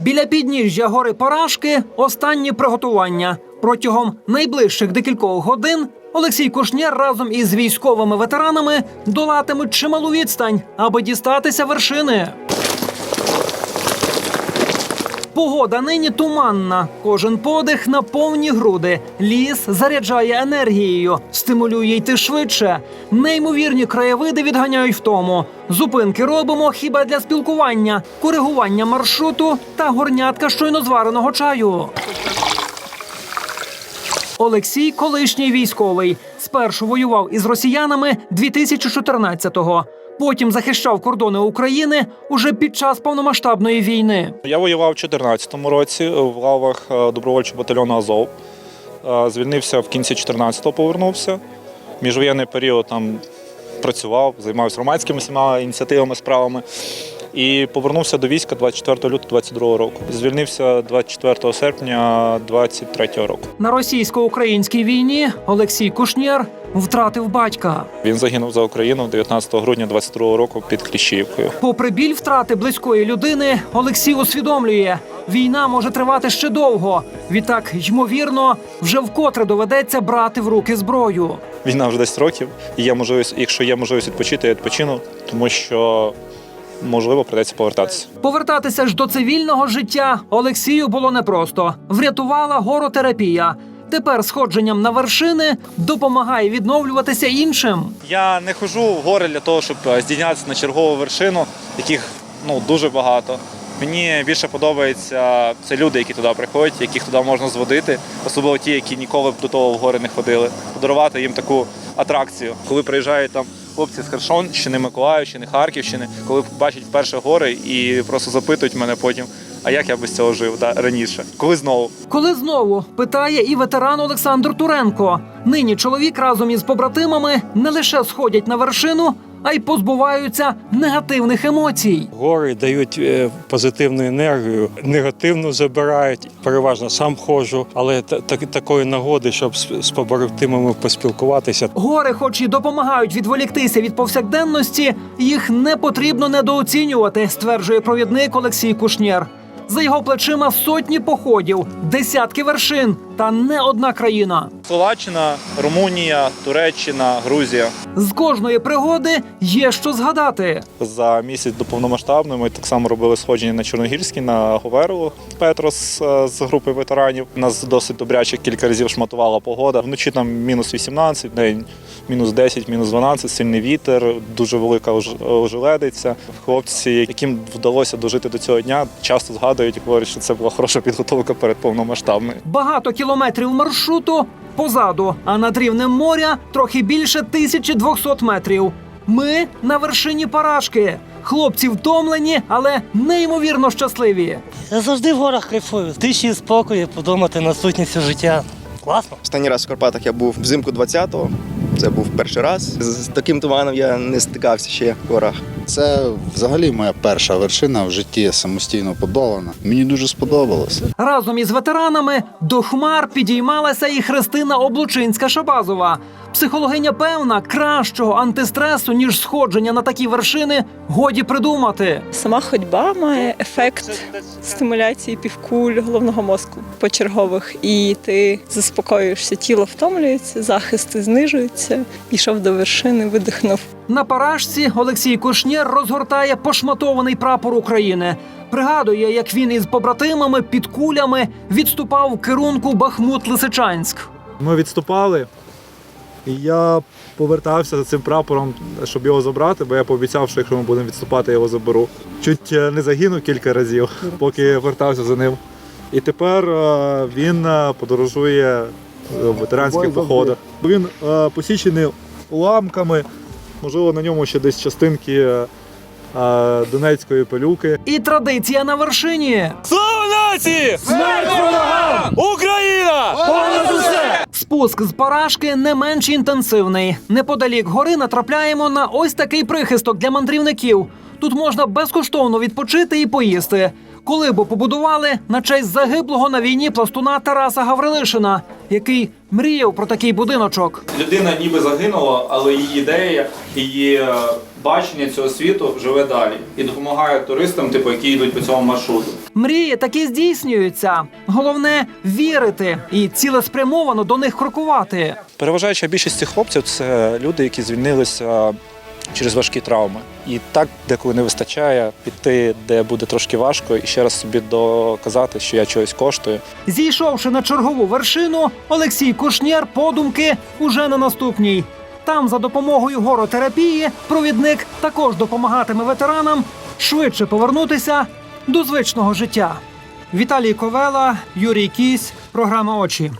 Біля підніжжя гори Парашки останні приготування. Протягом найближчих декількох годин Олексій Кушнєр разом із військовими ветеранами долатимуть чималу відстань, аби дістатися вершини. Погода нині туманна. Кожен подих на повні груди. Ліс заряджає енергією, стимулює йти швидше. Неймовірні краєвиди відганяють втому. Зупинки робимо хіба для спілкування, коригування маршруту та горнятка щойно звареного чаю. Олексій, колишній військовий, спершу воював із росіянами 2014-го. Потім захищав кордони України уже під час повномасштабної війни. Я воював у 2014 році в лавах е, добровольчого батальйону Азов. Е, Звільнився в кінці 2014-го, повернувся. Міжвоєнний період там працював, займався громадськими всіма ініціативами, справами. І повернувся до війська 24 лютого 22 року. Звільнився 24 серпня 23 року. На російсько-українській війні Олексій Кушнєр втратив батька. Він загинув за Україну 19 грудня 22 року під Кліщівкою. Попри біль втрати близької людини, Олексій усвідомлює, війна може тривати ще довго. Відтак, ймовірно, вже вкотре доведеться брати в руки зброю. Війна вже 10 років, і є можливість, якщо є можливість відпочити, я відпочину, тому що можливо придеться повертатися. Повертатися ж до цивільного життя Олексію було непросто. Врятувала горотерапія. Тепер сходженням на вершини допомагає відновлюватися іншим. Я не хожу в гори для того, щоб е, здійнятися на чергову вершину, яких ну дуже багато. Мені більше подобається це люди, які туди приходять, яких туди можна зводити, особливо ті, які ніколи б до того в гори не ходили. Подарувати їм таку атракцію. Коли приїжджають там хлопці з Херсонщини, Миколаївщини, Харківщини, коли бачать вперше гори і просто запитують мене потім, а як я без цього жив та раніше? Коли знову? Коли знову питає і ветеран Олександр Туренко. Нині чоловік разом із побратимами не лише сходять на вершину, а й позбуваються негативних емоцій. Гори дають е, позитивну енергію, негативну забирають. Переважно сам ходжу, але так- такої нагоди, щоб з, з побратимами поспілкуватися, Гори, хоч і допомагають відволіктися від повсякденності, їх не потрібно недооцінювати, стверджує провідник Олексій Кушнєр. За його плечима сотні походів, десятки вершин та не одна країна. Словаччина, Румунія, Туреччина, Грузія. З кожної пригоди є що згадати. За місяць до повномасштабної ми так само робили сходження на Чорногірський, на Говерлу Петрос е, з групи ветеранів. Нас досить добряче кілька разів шматувала погода. Вночі там мінус 18, день мінус 10, мінус 12, сильний вітер, дуже велика ож- ожеледиця. Хлопці, яким вдалося дожити до цього дня, часто згадують і говорять, що це була хороша підготовка перед повномасштабною. Багато кілометрів маршруту позаду, а над рівнем моря трохи більше 1200 метрів. Ми на вершині парашки. Хлопці втомлені, але неймовірно щасливі. Я завжди в горах кайфую. Тиші і спокою, подумати над сутністю життя. Класно. Останній раз в Карпатах я був взимку 20-го. Це був перший раз. З з таким туманом я не стикався ще в горах. Це взагалі моя перша вершина в житті самостійно подолана. Мені дуже сподобалося. Разом із ветеранами до хмар підіймалася і Христина Облучинська Шабазова. Психологиня певна, кращого антистресу ніж сходження на такі вершини годі придумати. Сама ходьба має ефект стимуляції півкуль головного мозку почергових, і ти заспокоюєшся, тіло втомлюється, захисти знижуються. Пішов до вершини, видихнув. На парашці Олексій Кушнєр розгортає пошматований прапор України. Пригадує, як він із побратимами під кулями відступав в керунку Бахмут-Лисичанськ. Ми відступали, і я повертався за цим прапором, щоб його забрати, бо я пообіцяв, що якщо ми будемо відступати, я його заберу. Чуть е, не загинув кілька разів, поки вертався за ним. І тепер е, він е, подорожує в ветеранських походах. Він посічений уламками, можливо, на ньому ще десь частинки Донецької пилюки. І традиція на вершині. Слава нації! Смерть ворогам! Спуск з парашки не менш інтенсивний. Неподалік гори натрапляємо на ось такий прихисток для мандрівників. Тут можна безкоштовно відпочити і поїсти. Коли б побудували на честь загиблого на війні пластуна Тараса Гаврилишина, який мріяв про такий будиночок. Людина ніби загинула, але її ідея, її е, бачення цього світу живе далі і допомагає туристам, типу, які йдуть по цьому маршруту. Мрії таки здійснюються. Головне вірити і цілеспрямовано до них крокувати. Переважаюча більшість цих хлопців це люди, які звільнилися через важкі травми. І так деколи не вистачає піти, де буде трошки важко, і ще раз собі доказати, що я чогось коштую. Зійшовши на чергову вершину, Олексій Кушнєр подумки уже на наступній. Там, за допомогою горотерапії, провідник також допомагатиме ветеранам швидше повернутися до звичного життя. Віталій Ковела, Юрій Кісь, програма Очі.